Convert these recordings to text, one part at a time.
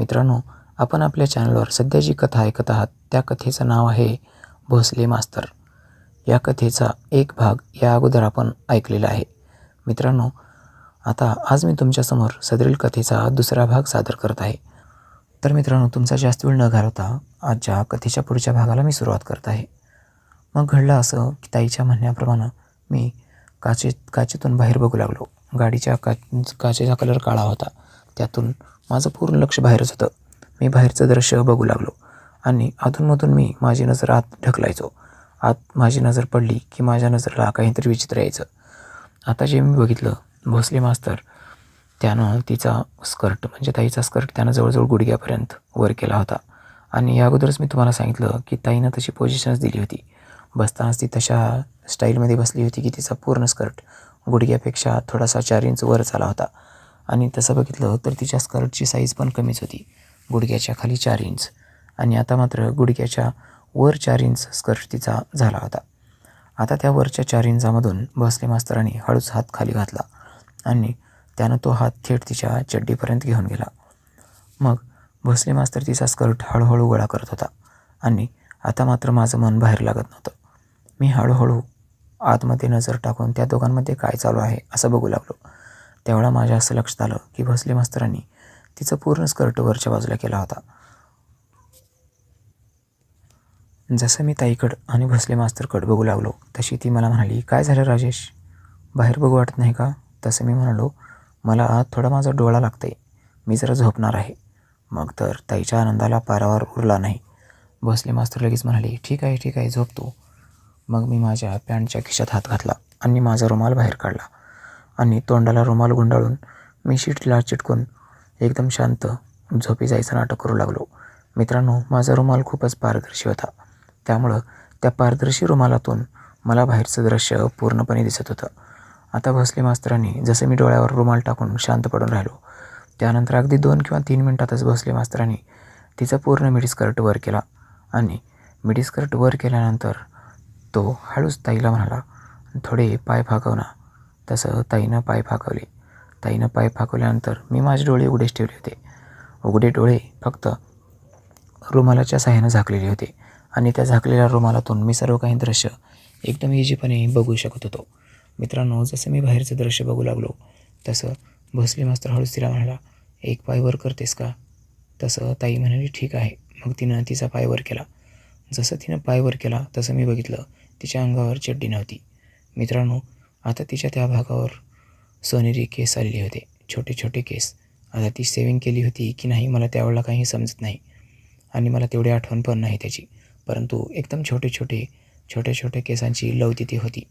मित्रांनो आपण आपल्या चॅनलवर सध्या जी कथा ऐकत आहात त्या कथेचं नाव आहे भोसले मास्तर. या कथेचा एक भाग या अगोदर आपण ऐकलेला आहे. मित्रांनो आता आज मी तुमच्यासमोर सदरील कथेचा दुसरा भाग सादर करत आहे. तर मित्रांनो तुमचा जास्त वेळ न घालवता आजच्या कथेच्या पुढच्या भागाला मी सुरुवात करत आहे. मग घडलं असं की ताईच्या म्हणण्याप्रमाणे मी काचे काचेतून बाहेर बघू लागलो. गाडीच्या का काचेचा कलर काळा होता. त्यातून माझं पूर्ण लक्ष बाहेरच होतं. मी बाहेरचं दृश्य बघू लागलो आणि अधूनमधून मी माझी नजर आत ढकलायचो. आत माझी नजर पडली की माझ्या नजरेला काहीतरी विचित्र यायचं. आता जे मी बघितलं भोसले मास्तर त्यानं तिचा स्कर्ट म्हणजे ताईचा स्कर्ट त्यानं जवळजवळ गुडघ्यापर्यंत वर केला होता. आणि या अगोदरच मी तुम्हाला सांगितलं की ताईनं तशी पोझिशनच दिली होती. बसतानाच ती तशा स्टाईलमध्ये बसली होती की तिचा पूर्ण स्कर्ट गुडघ्यापेक्षा थोडासा चार इंच वर झाला होता. आणि तसं बघितलं तर तिच्या स्कर्टची साईज पण कमीच होती. गुडघ्याच्या खाली चार इंच आणि आता मात्र गुडघ्याच्या वर चार इंच स्कर्ट तिचा झाला होता. आता त्या वरच्या चार इंचामधून भोसले मास्तरांनी हळूच हात खाली घातला आणि त्यानं तो हात थेट तिच्या चड्डीपर्यंत घेऊन गेला. मग भोसले मास्तर तिचा स्कर्ट हळूहळू गोळा करत होता आणि आता मात्र माझं मन बाहेर लागत नव्हतं. मी हळूहळू आतमध्ये नजर टाकून त्या दोघांमध्ये काय चालू आहे असं बघू लागलो. त्यावेळा माझ्या असं लक्षात आलं की भसले मास्तरांनी तिचं पूर्ण स्कर्ट वरच्या बाजूला केला होता. जसं मी ताईकड आणि भसले मास्तरकड बघू लागलो तशी ती मला म्हणाली काय झालं राजेश? बाहेर बघू वाटत नाही का? तसं मी म्हणालो मला थोडा माझा डोळा लागतं आहे मी जरा झोपणार आहे. मग तर ताईच्या आनंदाला पारावर उरला नाही. भोसले मास्तर लगेच म्हणाले ठीक आहे ठीक आहे झोपतो मग मी माझ्या पॅन्टच्या खिशात हात घातला आणि माझा रुमाल बाहेर काढला. आणि तोंडाला रुमाल गुंडाळून मी शीटला चिटकून एकदम शांत झोपी जायचं नाटक करू लागलो. मित्रांनो माझा रुमाल खूपच पारदर्शी होता. त्यामुळं त्या पारदर्शी रुमालातून मला बाहेरचं दृश्य पूर्णपणे दिसत होतं. आता भोसले मास्तरांनी जसं मी डोळ्यावर रुमाल टाकून शांत पडून राहिलो त्यानंतर अगदी दोन किंवा तीन मिनटातच भोसले मास्तरांनी तिचा पूर्ण मिडीस्कर्ट वर केला आणि मिडीस्कर्ट वर केल्यानंतर तो हळूच ताईला म्हणाला थोडे पाय फाकवना तसं ताईनं पाय फाकवले. ताईनं पाय फाकवल्यानंतर मी माझे डोळे उघडेच ठेवले होते. उघडे डोळे फक्त रुमालाच्या साह्यानं झाकलेले होते आणि त्या झाकलेल्या रुमालातून मी सर्व काही दृश्य एकदम इजीपणे बघू शकत होतो. मित्रांनो जसं मी बाहेरचं दृश्य बघू लागलो तसं भोसले मास्तर हळूच तिला म्हणाला एक पाय वर करतेस का? तसं ताई म्हणाली ठीक आहे. मग तिनं तिचा पाय वर केला. जसं तिनं पाय वर केला तसं मी बघितलं तिच्या अंगावर चड्डी नव्हती. मित्रांनो आता तिच्या त्या भागावर सोनेरी केस आलेले होते. छोटे छोटे केस. आता ती सेविंग केली होती की नाही मला त्यावेळेला काही समजत नाही. आणि मला तेवढी आठवण पण नाही त्याची. परंतु एकदम छोटे छोटे छोट्या छोट्या केसांची लव ती होती.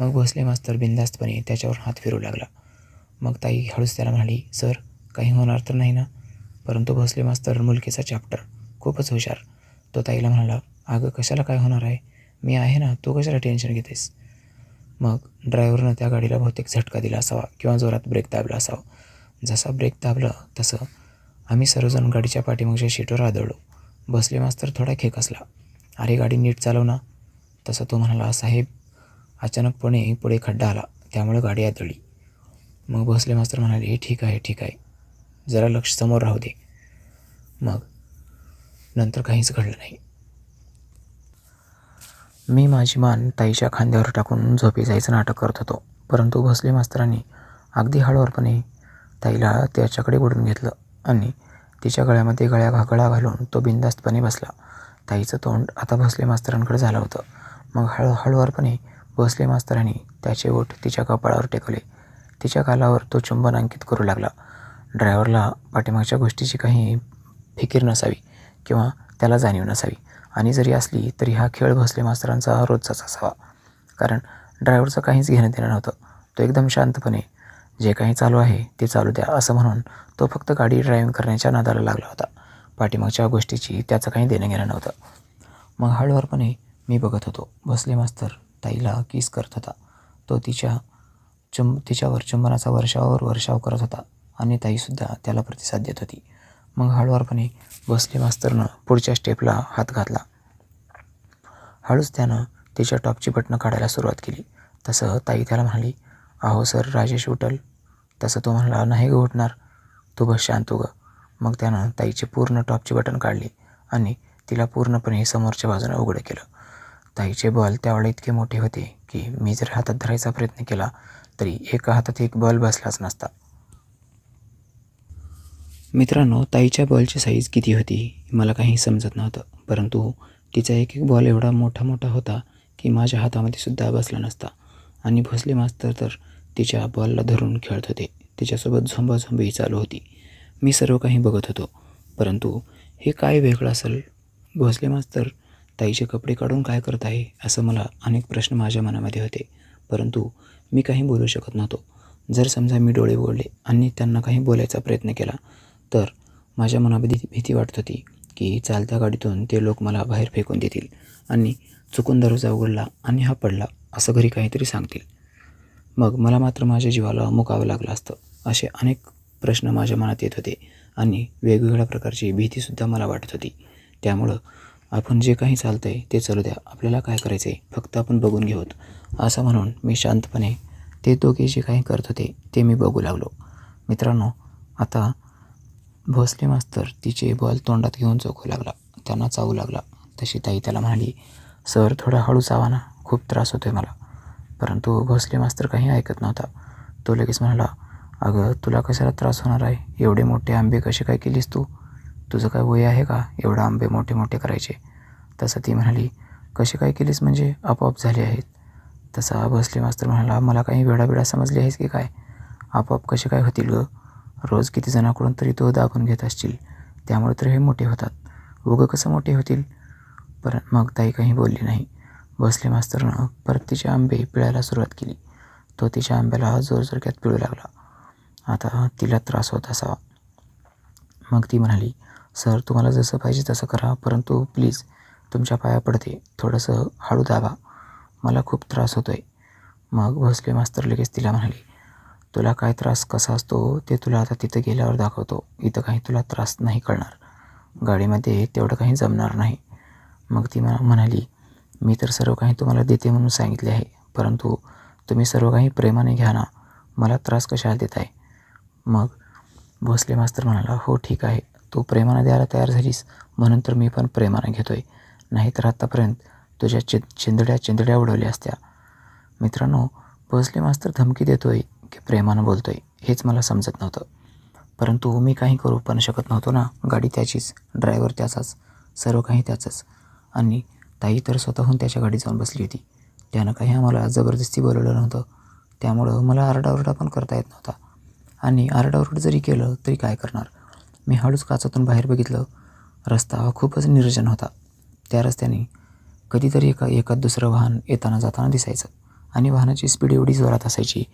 मग भोसले मास्तर बिंदास्तपणे त्याच्यावर हात फिरू लागला. मग ताई हळूच त्याला म्हणाली सर काही होणार तर नाही ना? परंतु भोसले मास्तर मुलकीचा चॅप्टर खूपच हुशार. तो ताईला म्हणाला अगं कशाला काय होणार आहे? मी आहे ना तू कशाला टेन्शन घेतेस? मग ड्रायव्हरनं त्या गाडीला बहुतेक झटका दिला असावा किंवा जोरात ब्रेक दाबला असावा. जसा ब्रेक दाबला तसं आम्ही सर्वजण गाडीच्या पाठीमागच्या शीटवर आदळलो. बसले मास्तर थोडा खेक असला. अरे गाडी नीट चालव ना. तसं तो म्हणाला साहेब अचानकपणे पुढे खड्डा आला. त्यामुळे गाडी आदळली. मग बसले मास्तर म्हणाले हे ठीक आहे ठीक आहे. जरा लक्ष समोर राहू दे. मग नंतर काहीच घडलं नाही. मी माझी मान ताईच्या खांद्यावर टाकून झोपी जायचं नाटक करत होतो. परंतु भोसले मास्तरांनी अगदी हळूवारपणे ताईला त्याच्याकडे ओढून घेतलं आणि तिच्या गळ्यामध्ये गळ्या गळा घालून तो बिंदास्तपणे बसला. ताईचं तोंड आता भोसले मास्तरांकडे झालं होतं. मग हळू हळूवारपणे भोसले मास्तरांनी त्याचे ओठ तिच्या कपाळावर टेकवले. तिच्या कालावर तो चुंबन अंकित करू लागला. ड्रायव्हरला पाठीमागच्या गोष्टीची काही फिकीर नसावी किंवा त्याला जाणीव नसावी. आणि जरी असली तरी हा खेळ भोसले मास्तरांचा रोजचाच असावा. कारण ड्रायव्हरचं काहीच घेणं देणं नव्हतं. तो एकदम शांतपणे जे काही चालू आहे ते चालू द्या असं म्हणून तो फक्त गाडी ड्रायव्हिंग करण्याच्या नादाला लागला होता. पाठीमागच्या गोष्टीची त्याचं काही देणं घेणं नव्हतं. मग हळूवारपणे मी बघत होतो. भोसले मास्तर ताईला किस करत होता. तो तिच्या चुंब तिच्यावर चुंबनाचा वर्षावर वर्षाव करत होता आणि ताईसुद्धा त्याला प्रतिसाद देत होती. मग हळूवारपणे भोसले मास्तरनं पुढच्या स्टेपला हात घातला. हळूच त्यानं तिच्या टॉपची बटणं काढायला सुरुवात केली. तसं ताई त्याला म्हणाली अहो सर राजेश उठल. तसं तो म्हणाला नाही ग उठणार. तू बस शांत ग मग त्यानं ताईचे पूर्ण टॉपचे बटन काढले आणि तिला पूर्णपणे समोरच्या बाजूने उघडं केलं. ताईचे बॉल त्यावेळेला इतके मोठे होते की मी जर हातात धरायचा प्रयत्न केला तरी एका हातात एक बॉल बसलाच नसता. मित्रांनो ताईच्या बॉलची साईज किती होती मला काही समजत नव्हतं. परंतु तिचा एक एक बॉल एवढा मोठा मोठा होता की माझ्या हातामध्ये सुद्धा बसला नसता. आणि भोसले मास्तर तर तिच्या बॉलला धरून खेळत होते. तिच्यासोबत झोंबाझोंबी चालू होती. मी सर्व काही बघत होतो. परंतु हे काय वेगळं असेल? भोसले मास्तर ताईचे कपडे काढून काय करत आहे असं मला अनेक प्रश्न माझ्या मनामध्ये होते. परंतु मी काही बोलू शकत नव्हतो. जर समजा मी डोळे उघडले आणि त्यांना काही बोलायचा प्रयत्न केला तर माझ्या मनामध्ये भीती वाटत होती की चालत्या गाडीतून ते लोक मला बाहेर फेकून देतील आणि चुकून दरवाजा उघडला आणि हा पडला असं घरी काहीतरी सांगतील. मग मला मात्र माझ्या जीवाला मुकावं लागलं असतं असे अनेक प्रश्न माझ्या मनात येत होते आणि वेगवेगळ्या प्रकारची भीतीसुद्धा मला वाटत होती. त्यामुळं आपण जे काही चालतं आहे ते चालू द्या आपल्याला काय करायचं आहे फक्त आपण बघून घेऊत. असं म्हणून मी शांतपणे ते दोघे जे काही करत होते ते मी बघू लागलो. मित्रांनो आता भोसले मास्तर तिचे बॉल तोंडात घेऊन चोखू लागला. त्यांना चावू लागला. तशी ताई त्याला म्हणाली सर थोडा हळू चावा ना. खूप त्रास होतो आहे मला. परंतु भोसले मास्तर काही ऐकत नव्हता. तो लगेच म्हणाला अगं तुला कशाला त्रास होणार आहे? एवढे मोठे आंबे कसे काय केलीस तू? तुझं काय वय आहे का एवढं आंबे मोठे मोठे करायचे? तसं ती म्हणाली कसे काय केलीस म्हणजे? आपोआप झाले आहेत. तसा भोसले मास्तर म्हणाला मला काही वेळा समजली आहेस की काय? आपोआप कसे काय होतील गं? रोज किती जणांकडून तरी तो दाबून घेत असतील. त्यामुळे तर हे मोठे होतात. उगं कसं मोठे होतील? पर मग ताई काही बोलली नाही. बसले मास्तरनं परत तिचे आंबे पिळायला सुरुवात केली. तो तिच्या आंब्याला जोरजोरक्यात पिळू लागला. आता तिला त्रास होत असावा. मग ती म्हणाली सर तुम्हाला जसं पाहिजे तसं करा परंतु प्लीज तुमच्या पाया पडते. थोडंसं हळू दाबा. मला खूप त्रास होतो आहे मग भोसले मास्तर लगेच तिला म्हणाले तुला काय त्रास कसा असतो ते तुला आता तिथं गेल्यावर दाखवतो. इथं काही तुला त्रास नाही कळणार गाडीमध्ये तेवढं काही जमणार नाही. मग ती मला म्हणाली मी तर सर्व काही तुम्हाला देते म्हणून सांगितले आहे. परंतु तुम्ही सर्व काही प्रेमाने घ्या ना. मला त्रास कशाला देत आहे? मग भोसले मास्तर म्हणाला हो ठीक आहे. तू प्रेमाने द्यायला तयार झालीस. म्हणून तर मी पण प्रेमाने घेतो आहे नाहीतर आत्तापर्यंत तुझ्या चि चिंदड्या चिंदड्या उडवल्या असत्या. मित्रांनो भोसले मास्तर धमकी देतो आहे की प्रेमानं बोलतो आहे हेच मला समजत नव्हतं. परंतु मी काही करू पण शकत नव्हतो ना. गाडी त्याचीच ड्रायव्हर त्याचाच सर्व काही त्याचंच. आणि ताई तर स्वतःहून त्याच्या गाडीत जाऊन बसली होती. त्यानं काही आम्हाला जबरदस्ती बोलवलं नव्हतं. त्यामुळं मला आरडाओरडा पण करता येत नव्हता. आणि आरडाओरड जरी केलं तरी काय करणार? मी हळूच काचातून बाहेर बघितलं. रस्ता खूपच निर्जन होता. त्या रस्त्याने कधीतरी एका एकात दुसरं वाहन येताना जाताना दिसायचं. आणि वाहनाची स्पीड एवढी जोरात असायची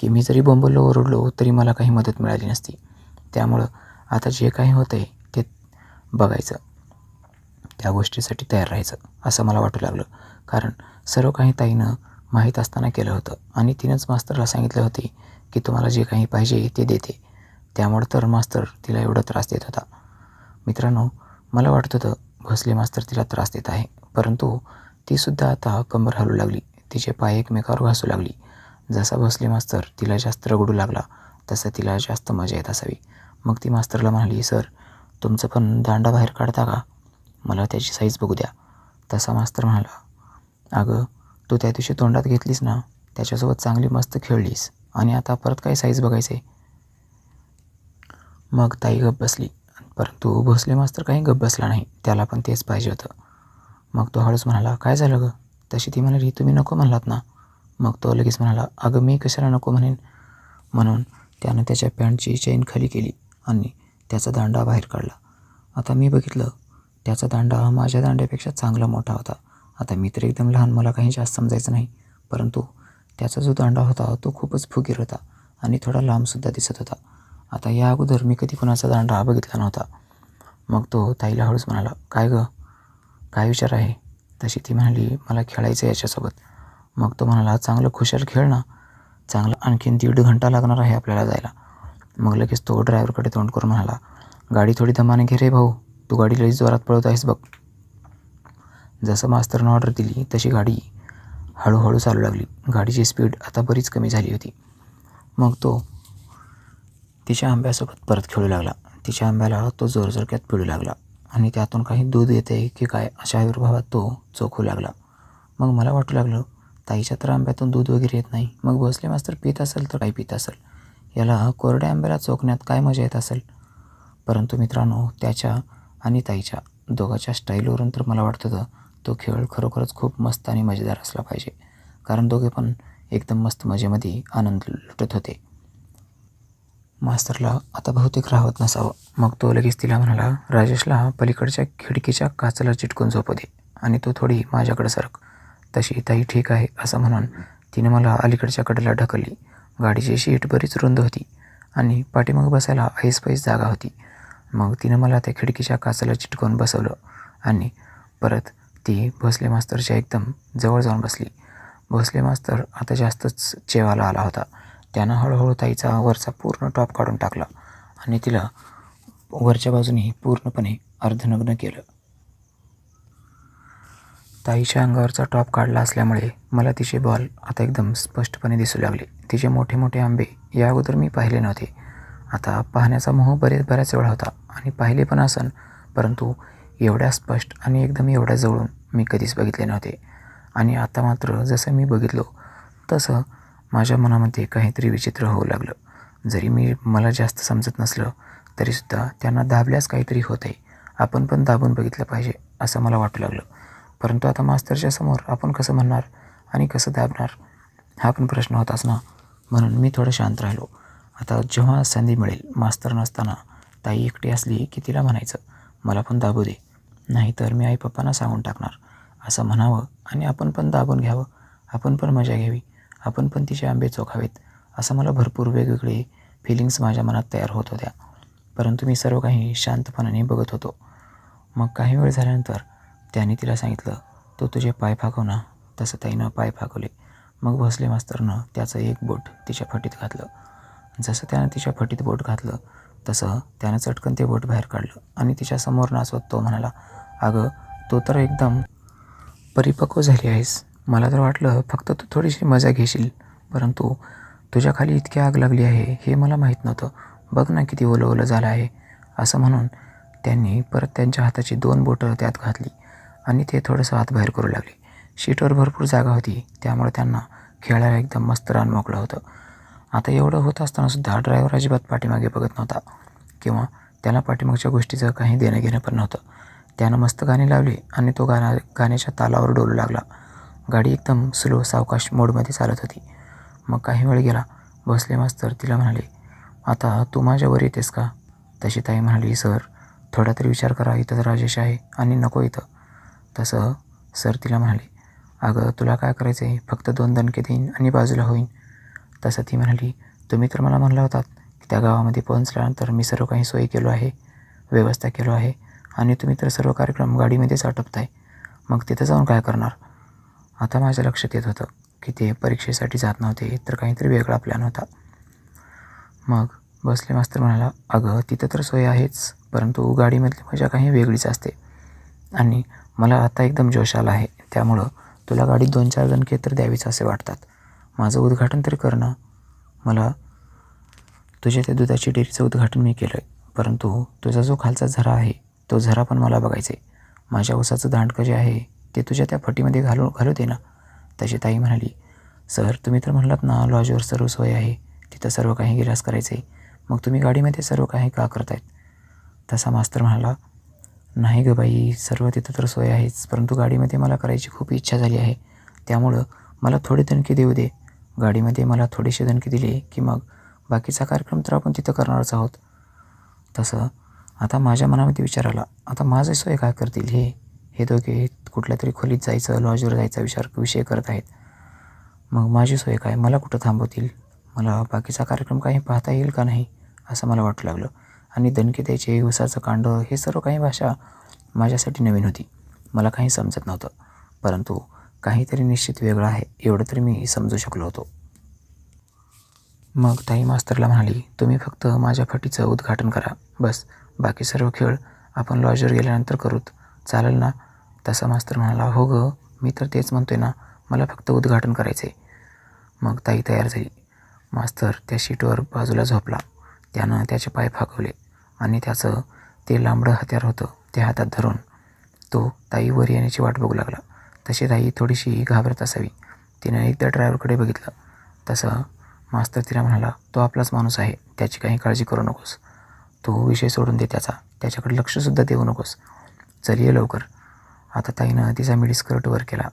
की मी जरी बोंबलो ओरडलो तरी मला काही मदत मिळाली नसती. त्यामुळं आता जे काही होतं आहे ते बघायचं. त्या गोष्टीसाठी तयार राहायचं असं मला वाटू लागलं. कारण सर्व काही ताईनं माहीत असताना केलं होतं आणि तिनंच मास्तरला सांगितले होते की तुम्हाला जे काही पाहिजे ते देते. त्यामुळं तर मास्तर तिला एवढा त्रास देत होता. मित्रांनो मला वाटत होतं भोसले मास्तर तिला त्रास देत आहे परंतु तीसुद्धा आता कंबर हलू लागली. तिचे पाय एकमेकावर घासू लागली. जसा भोसले मास्तर तिला जास्त रगडू लागला तसं तिला जास्त मजा येत असावी. मग ती मास्तरला म्हणाली सर तुमचं पण दांडा बाहेर काढता का? मला त्याची साईज बघू द्या. तसा मास्तर म्हणाला अगं तू त्या दिवशी तोंडात घेतलीस ना त्याच्यासोबत चांगली मस्त खेळलीस. आणि आता परत काय साईज बघायचं आहे मग ताई गप बसली. परंतु भोसले मास्तर काही गप बसला नाही. त्याला पण तेच पाहिजे होतं. मग तो हळूच म्हणाला काय झालं गं? तशी ती म्हणाली तुम्ही नको म्हणलात ना. मग तो लगेच म्हणाला अगं मी कशाला नको म्हणेन? म्हणून त्यानं त्याच्या पॅन्टची चेन खाली केली आणि त्याचा दांडा बाहेर काढला. आता मी बघितलं त्याचा दांडा हा माझ्या दांड्यापेक्षा चांगला मोठा होता. आता मी तर एकदम लहान मला काही जास्त समजायचं नाही. परंतु त्याचा जो दांडा होता तो खूपच फुगीर होता आणि थोडा लांबसुद्धा दिसत होता. आता या अगोदर मी कधी कुणाचा दांडा बघितला नव्हता. मग तो ताईला हळूच म्हणाला काय गं? काय विचार आहे? तशी ती म्हणाली मला खेळायचं याच्यासोबत. मग तो म्हणाला चांगलं खुशाल खेळ ना. चांगलं आणखीन दीड घंटा लागणार आहे आपल्याला जायला. मग लगेच तो ड्रायव्हरकडे तोंड करून म्हणाला गाडी थोडी दमाने घे रे भाऊ. तू गाडी लई जोरात पळवत आहेस बघ. जसं मास्तरनं ऑर्डर दिली तशी गाडी हळूहळू चालू लागली. गाडीची स्पीड आता बरीच कमी झाली होती. मग तो तिच्या आंब्यासोबत परत खेळू लागला. तिच्या आंब्याला तो जोरजोरक्यात पिळू लागला. आणि त्यातून काही दूध येते की काय अशा आविर्भावात तो चोखू लागला. मग मला वाटू लागलं ताईच्या तर आंब्यातून दूध वगैरे येत नाही. मग भोसले मास्तर पित असेल तर काही पित असेल. याला कोरड्या आंब्याला चोखण्यात काय मजा येत असेल? परंतु मित्रांनो त्याच्या आणि ताईच्या दोघांच्या स्टाईलवरून तर मला वाटत होतं तो खेळ खरोखरच खूप मस्त आणि मजेदार असला पाहिजे. कारण दोघे पण एकदम मस्त मजेमध्ये आनंद लुटत होते. मास्तरला आता बहुतेक राहत नसावं. मग तो लगेच तिला म्हणाला राजेशला पलीकडच्या खिडकीच्या काचला चिटकून झोपू दे आणि तू थोडी माझ्याकडे सरक. तशी ताई ठीक आहे असं म्हणून तिने मला अलीकडच्या कडेला ढकलली. गाडीची शीट बरीच रुंद होती आणि पाठीमाग बसायला ऐसपैस जागा होती. मग तिनं मला त्या खिडकीच्या काचाला चिटकून बसवलं आणि परत ती भोसले मास्तरच्या एकदम जवळ जाऊन बसली. भोसले मास्तर आता जास्तच चेवाला आला होता. त्यानं हळूहळू ताईचा वरचा पूर्ण टॉप काढून टाकला आणि तिला वरच्या बाजूने पूर्णपणे अर्धनग्न केलं. ताईच्या अंगावरचा टॉप काढला असल्यामुळे मला तिचे बॉल आता एकदम स्पष्टपणे दिसू लागले. तिचे मोठे मोठे आंबे या अगोदर मी पाहिले नव्हते. आता पाहण्याचा मोह बरेच बऱ्याच वेळा होता आणि पाहिले पण असन परंतु एवढ्या स्पष्ट आणि एकदम एवढ्या जवळून मी कधीच बघितले नव्हते. आणि आता मात्र जसं मी बघितलो तसं माझ्या मनामध्ये काहीतरी विचित्र होऊ लागलं. जरी मी मला जास्त समजत नसलं तरीसुद्धा त्यांना दाबल्यास काहीतरी होत आहे आपण पण दाबून बघितलं पाहिजे असं मला वाटू लागलं. परंतु आता मास्तरच्या समोर आपण कसं म्हणणार आणि कसं दाबणार हा पण प्रश्न होताच ना. म्हणून मी थोडं शांत राहिलो. आता जेव्हा संधी मिळेल मास्तर नसताना ताई एकटी असली की तिला म्हणायचं मला पण दाबू दे. नाहीतर मी आई पप्पांना सांगून टाकणार. असं म्हणावं आणि आपण पण दाबून घ्यावं. आपण पण मजा घ्यावी. आपण पण तिचे आंबे चोखावेत असं मला भरपूर वेगवेगळे फिलिंग्स माझ्या मनात तयार होत होत्या. परंतु मी सर्व काही शांतपणाने बघत होतो. मग काही वेळ झाल्यानंतर त्याने तिला सांगितलं तो तुझे पाय फाकव ना. तसं ताईनं पाय फाकवले. मग भोसले मास्तरनं त्याचं एक बोट तिच्या फटीत घातलं. जसं त्यानं तिच्या फटीत बोट घातलं तसं त्यानं चटकन ते बोट बाहेर काढलं आणि तिच्यासमोर नाचवत तो म्हणाला अगं तो तर एकदम परिपक्व झाली आहेस. मला तर वाटलं फक्त तू थोडीशी मजा घेशील परंतु तुझ्याखाली इतकी आग लागली आहे हे मला माहीत नव्हतं. बघ ना किती ओलं ओलं झालं आहे. असं म्हणून त्यांनी परत त्यांच्या हाताची दोन बोटं त्यात घातली आणि ते थोडंसं हात बाहेर करू लागले. शीटवर भरपूर जागा होती त्यामुळे त्यांना खेळायला एकदम मस्त रान मोकळं होतं. आता एवढं होत असतानासुद्धा ड्रायव्हर अजिबात पाठीमागे बघत नव्हता किंवा त्याला पाठीमागच्या गोष्टीचं काही देणं घेणं पण नव्हतं. त्यानं मस्त गाणी लावली आणि तो गाणा गाण्याच्या तालावर डोलू लागला. गाडी एकदम स्लो सावकाश मोडमध्ये चालत होती. मग काही वेळ गेला. बसले मास्तर तिला म्हणाले आता तू माझ्यावर येतेस का? तशी ताई म्हणाली सर थोडा तरी विचार करा. इथं तर राजेश आहे आणि नको इथं. तसं सर तिला म्हणाले अगं तुला काय करायचं आहे फक्त दोन दणके देईन आणि बाजूला होईन. तसं ती म्हणाली तुम्ही तर मला म्हणला होतात की त्या गावामध्ये पोहोचल्यानंतर मी सर्व काही सोय केलो आहे व्यवस्था केलो आहे आणि तुम्ही तर सर्व कार्यक्रम गाडीमध्येच आटपताय. मग तिथं जाऊन काय करणार? आता माझ्या लक्षात येत होतं की ते परीक्षेसाठी जात नव्हते तर काहीतरी वेगळा प्लॅन होता. मग बसले मास्तर म्हणाला अगं तिथं तर सोय आहेच परंतु गाडीमधली मजा काही वेगळीच असते. आणि मला आता एकदम जोश आला आहे त्यामुळं तुला गाडीत दोन चार दणके तर द्यावीच असे वाटतात. माझं उद्घाटन तरी करणं मला तुझ्या त्या दुधाची डेअरीचं उद्घाटन मी केलं आहे परंतु तुझा जो खालचा झरा आहे तो झरा पण मला बघायचा आहे माझ्या उसाचं दांडकं जे आहे? ते तुझ्या त्या फटीमध्ये घालू घालू दे ना. तशी ताई म्हणाली सर तुम्ही तर म्हणलात ना लॉजवर सर्व सोय आहे. तिथं सर्व काही गिरास करायचं आहे मग तुम्ही गाडीमध्ये सर्व काही का करतायत? तसा मास्तर म्हणाला नाही ग बाई सर्व तिथं तर सोय आहेच परंतु गाडीमध्ये मला करायची खूप इच्छा झाली आहे. त्यामुळं मला थोडे दणके देऊ दे. गाडीमध्ये मला थोडेसे दणके दिले की मग बाकीचा कार्यक्रम तर आपण तिथं करणारच आहोत. तसं आता माझ्या मनामध्ये विचार आला आता माझे सोय काय करतील हे? हे दोघे कुठल्या तरी खोलीत जायचं लॉजवर जायचा विचार विषय करत आहेत. मग माझी सोय काय? मला कुठं थांबवतील? मला बाकीचा कार्यक्रम काही पाहता येईल का नाही? असं मला वाटू लागलं. आणि दणके द्यायचे उसाचं कांड हे सर्व काही भाषा माझ्यासाठी नवीन होती. मला काही समजत नव्हतं. परंतु काहीतरी निश्चित वेगळं आहे. एवढं तरी मी समजू शकलो होतो. मग ताई मास्तरला म्हणाली तुम्ही फक्त माझ्या फटीचं उद्घाटन करा. बस. बाकी सर्व खेळ आपण लॉजवर गेल्यानंतर करूत. चालेल ना? तसा मास्तर म्हणाला हो ग मी तर तेच म्हणतोय ना मला फक्त उद्घाटन करायचं आहे मग ताई तयार झाली. मास्तर त्या शीटवर बाजूला झोपला. त्यानं त्याचे पाय फाकवले आणि त्याचं ते लांबडं हत्यार होतं ते हातात धरून. तो ताई वर येण्याची वाट बघू लागला. तशी ताई थोडीशी घाबरत असावी. तिनं एकदा ड्रायव्हरकडे बघितलं. तसं मास्तर तिला म्हणाला तो आपलाच माणूस आहे त्याची काही काळजी करू नकोस. तो विषय सोडून दे त्याचा. त्याच्याकडे लक्षसुद्धा देऊ नकोस. चल ये लवकर. आता ताईनं तिचा मिडी स्कर्ट वर केला.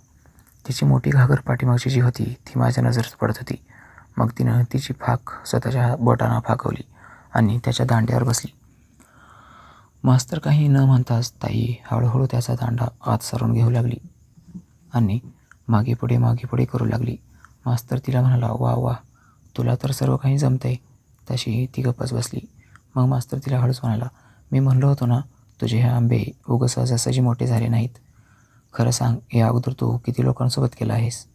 तिची मोठी घागर पाठीमागची जी होती ती माझ्या नजरेत पडत होती. मग तिनं तिची फाक स्वतःच्या बोटानं फाकवली आणि त्याच्या दांड्यावर बसली. मास्तर काही न म्हणताच ताई हळूहळू त्याचा दांडा आत सारून घेऊ लागली आणि मागे पुढे मागे पुढे करू लागली. मास्तर तिला म्हणाला वा वा तुला तर सर्व काही जमतंय. तशी ती गप्पच बसली. मग मास्तर तिला हळूच म्हणाला मी म्हणलो होतो ना तुझे हे आंबे उगं सहजासहजी मोठे झाले नाहीत खरं सांग या अगोदर तू किती लोकांसोबत केला आहेस?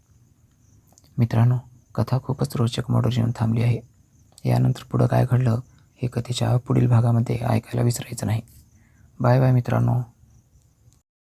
मित्रांनो कथा खूपच रोचक मोडवर येऊन थांबली आहे. यानंतर पुढं काय घडलं हे कथेच्या पुढील भागामध्ये ऐकायला विसरायचं नाही. बाय बाय मित्रांनो.